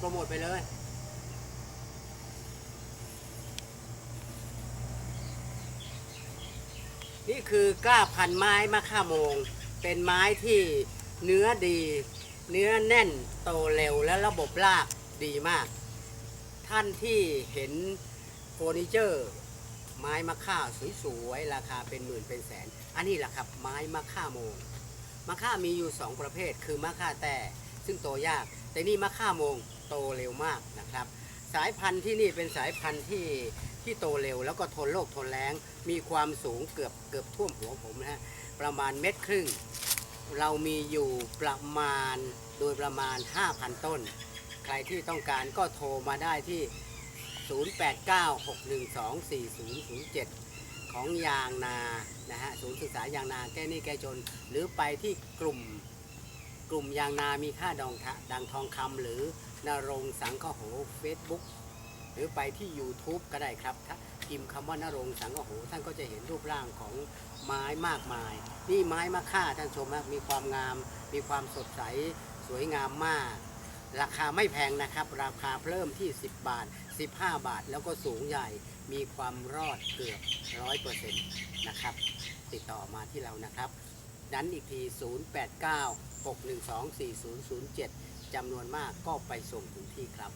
โปรโมทไปเลยนี่คือกล้าพันไม้มะค่าโมง เป็นไม้ที่เนื้อดี เนื้อแน่นโตเร็วและระบบรากดีมาก ท่านที่เห็นเฟอร์นิเจอร์ ไม้มะค่าสวยๆราคาเป็นหมื่นเป็นแสน อันนี้แหละครับไม้มะค่าโมงมะค่ามีอยู่ 2 ประเภทคือมะค่าแต่ซึ่งโตยาก แต่นี่มะค่าโมง โตเร็วมากนะครับ สายพันธุ์ที่นี่เป็นสายพันธุ์ที่ที่โตเร็ว แล้วก็ทนโรคทนแรงมีความสูงเกือบเกือบท่วมหัวผมนะฮะประมาณเม็ดครึ่ง เรามีอยู่ประมาณโดยประมาณ 5,000 ต้น ใครที่ต้องการก็โทรมาได้ที่ 0896124007 ของยางนานะฮะศูนย์ศึกษายางนาแก้หนี้แก้จน หรือไปที่กลุ่มกลุ่มยางนามีค่าดองดังทองคำหรือ นรงสังขโห Facebook หรือไปที่ YouTube ก็ได้ครับถ้าพิมพ์คำว่านรงสังขโหท่านก็จะเห็นรูปร่างของไม้มากมาย นี่ไม้มะค่าท่านชมนะมีความงาม มีความสดใสสวยงามมาก ราคาไม่แพงนะครับ ราคาเริ่มที่ 10 บาท 15 บาท แล้วก็สูงใหญ่มีความรอดเกือบร้อยเปอร์เซ็นต์นะครับ ติดต่อมาที่เรานะครับ นั้นอีกที 089 612 4007 จำนวนมากก็ไปส่งถึงที่ครับ